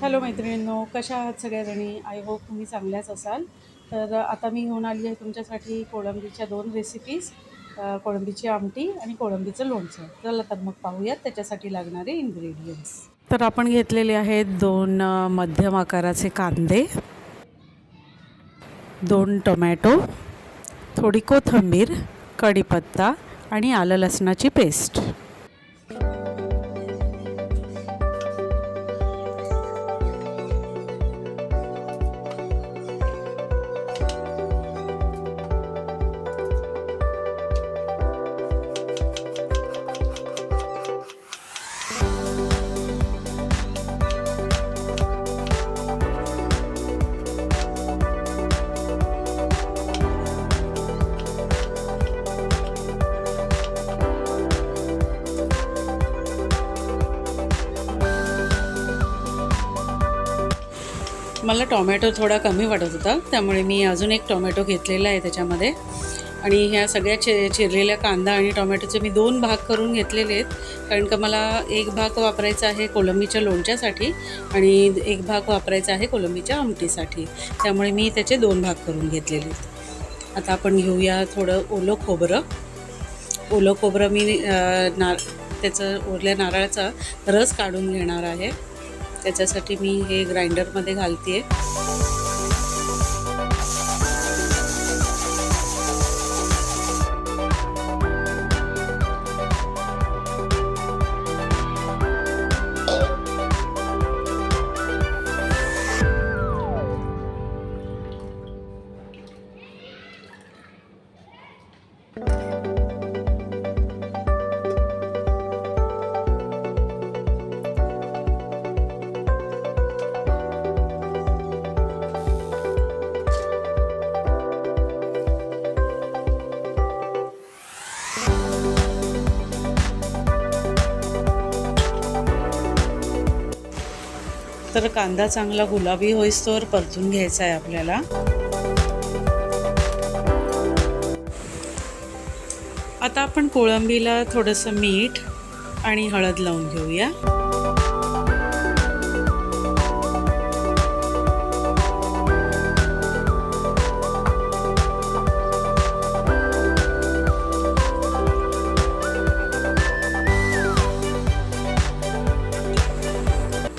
Hello मैत्रिणींनो कशा आहात सगळ्याजणी? आय होप तुम्ही चांगल्याच असाल. तर आता मी घेऊन आली आहे तुमच्यासाठी कोळंबीच्या दोन रेसिपीज कोळंबीची आमटी आणि कोळंबीचं लोणचं. चला तर मग पाहूयात त्याच्यासाठी लागणारे इन्ग्रेडियंट्स तर आपण घेतलेले आहेत दोन मध्यम आकाराचे कांदे दोन टोमॅटो थोडी कोथिंबीर कढीपत्ता आणि आलं लसणाची पेस्ट. मला टॉमॅटो थोडा कमी वाटत होता त्यामुळे मी अजून एक टॉमॅटो घेतलेला आहे त्याच्यामध्ये. आणि ह्या सगळ्या चि चिरलेल्या कांदा आणि टॉमॅटोचे मी दोन भाग करून घेतलेले आहेत कारण का मला एक भाग वापरायचा आहे कोलंबीच्या लोणच्यासाठी आणि एक भाग वापरायचा आहे कोलंबीच्या आमटीसाठी. त्यामुळे मी त्याचे दोन भाग करून घेतलेले आहेत. आता आपण घेऊया थोडं ओलं खोबरं. ओलं खोबरं मी नार ना त्याचं ओरल्या नारळाचा रस काढून घेणार आहे. त्याच्यासाठी मी हे ग्राइंडरमध्ये घालते आहे तर कांदा चांगला गुलाबी होईस्तोवर परतून घ्यायचा आहे आपल्याला. आता आपण कोळंबीला थोडंसं मीठ आणि हळद लावून घेऊया.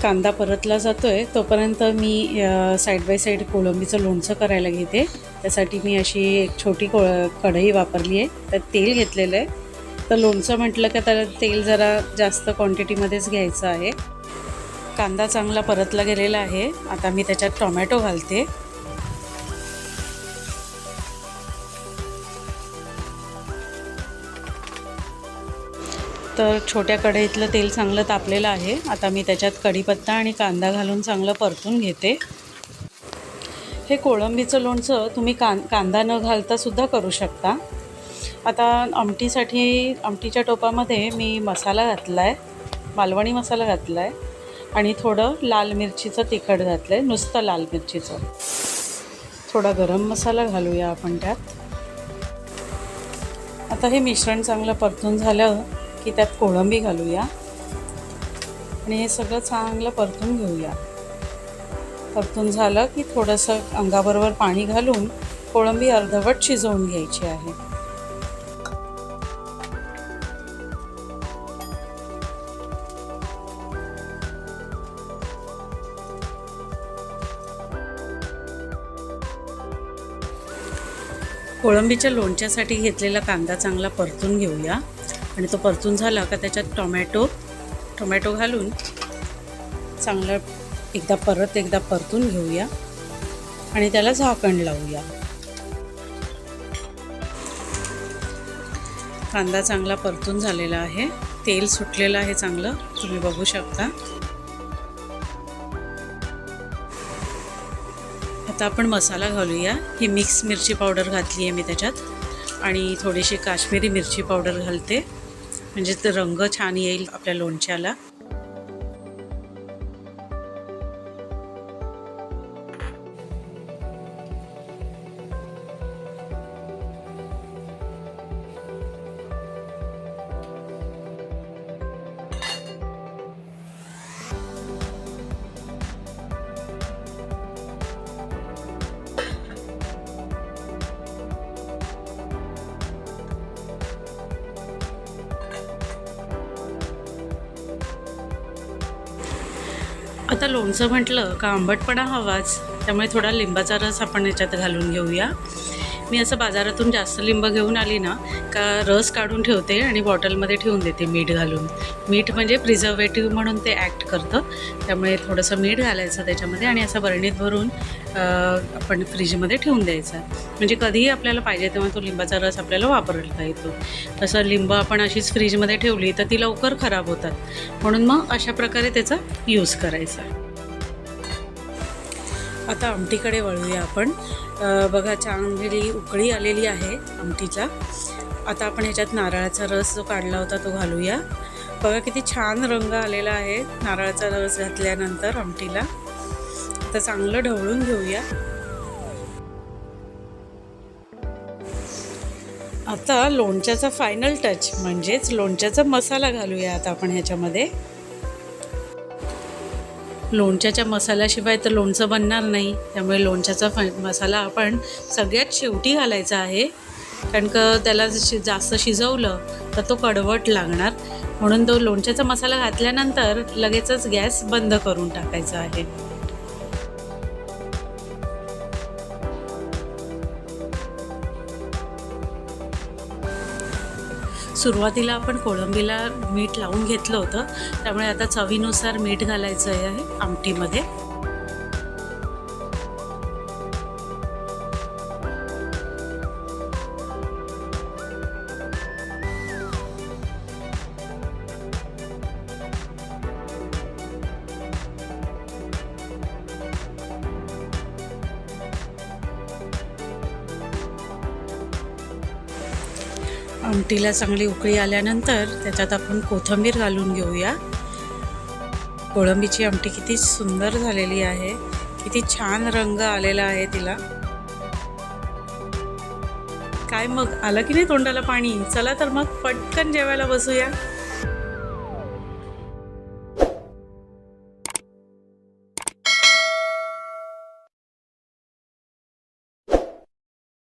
कांदा परतला जातो आहे तोपर्यंत मी साईड बाय साईड कोळंबीचं लोणचं करायला घेते. त्यासाठी मी अशी एक छोटी को कढई वापरली आहे. त्यात तेल घेतलेलं आहे. तर लोणचं म्हटलं का त्याला तेल जरा जास्त क्वांटिटीमध्येच घ्यायचं आहे. कांदा चांगला परतला गेलेला आहे. आता मी त्याच्यात टोमॅटो घालते. तर छोट्या कढईतलं तेल चांगलं तापलेलं आहे. आता मी त्याच्यात कढीपत्ता आणि कांदा घालून चांगलं परतून घेते. हे कोळंबीचं लोणचं तुम्ही कां कांदा न घालतासुद्धा करू शकता. आता आमटीसाठी आमटीच्या टोपामध्ये मी मसाला घातला आहे मालवणी मसाला घातला आहे आणि थोडं लाल मिरचीचं तिखट घातलं आहे नुसतं लाल मिरचीचं. थोडा गरम मसाला घालूया आपण त्यात. आता हे मिश्रण चांगलं परतून झालं. की त्यात कोळंबी घालूया. आणि हे सगळं चांगलं परतून घेऊया. परतून झालं की थोडंसं अंगाबरोबर पाणी घालून कोळंबी अर्धवट शिजवून घ्यायची आहे. कोळंबीच्या लोणच्यासाठी घेतलेला कांदा चांगला परतून घेऊया. आणि तो परतून झाला का त्याच्यात टोमॅटो टोमॅटो घालून चांगलं एकदा परत एकदा परतून घेऊया. आणि त्याला झाकण लावूया. कांदा चांगला परतून झालेला आहे. तेल सुटलेलं आहे चांगलं. तुम्ही बघू शकता. आता आपण मसाला घालूया. ही मिक्स मिरची पावडर घातली आहे मी त्याच्यात. आणि थोडीशी काश्मीरी मिरची पावडर घालते. म्हणजे ते रंग छान येईल आपल्या लोणच्याला. आता लोणचं म्हटलं का आंबटपणा हवाच त्यामुळे थोडा लिंबाचा रस आपण याच्यात घालून घेऊया. मी असं बाजारातून जास्त लिंब घेऊन आली ना का रस काढून ठेवते आणि बॉटलमध्ये ठेवून देते मीठ घालून. मीठ म्हणजे प्रिझर्वेटिव्ह म्हणून ते ॲक्ट करतं. त्यामुळे थोडंसं मीठ घालायचं त्याच्यामध्ये आणि असं बरणीत भरून आपण फ्रीजमध्ये ठेवून द्यायचा. म्हणजे कधीही आपल्याला पाहिजे तेव्हा तो लिंबाचा रस आपल्याला वापरता येतो. तसं लिंब आपण अशीच फ्रीजमध्ये ठेवली तर ती लवकर खराब होतात. म्हणून मग अशा प्रकारे त्याचा यूज करायचा. आता आमटीकडे वळूया आपण. बघा चांगली उकळी आलेली आहे आमटीचा. आता आपण ह्याच्यात नारळाचा रस जो काढला होता तो घालूया. बघा किती छान रंग आलेला आहे नारळाचा रस घातल्यानंतर आमटीला. आता चांगलं ढवळून घेऊया. आता लोणच्याचा फायनल टच म्हणजेच लोणच्याचा मसाला घालूया आता आपण ह्याच्यामध्ये. लोणच्याच्या मसाल्याशिवाय तर लोणचं बनणार नाही. त्यामुळे लोणच्याचा फ मसाला आपण सगळ्यात शेवटी घालायचा आहे. कारण का त्याला शि जास्त शिजवलं तर तो कडवट लागणार. म्हणून तो लोणच्याचा मसाला घातल्यानंतर लगेचच गॅस बंद करून टाकायचा आहे. सुरुवातीला आपण कोळंबीला मीठ लावून घेतलं होतं. त्यामुळे आता चवीनुसार मीठ घालायचं आहे आमटीमध्ये. आमटीला चांगली उकळी आल्यानंतर त्याच्यात आपण कोथिंबीर घालून घेऊया. कोळंबीची आमटी किती सुंदर झालेली आहे. किती छान रंग आलेला आहे तिला. काय मग? आलं की नाही तोंडाला पाणी? चला तर मग पटकन जेवायला बसूया.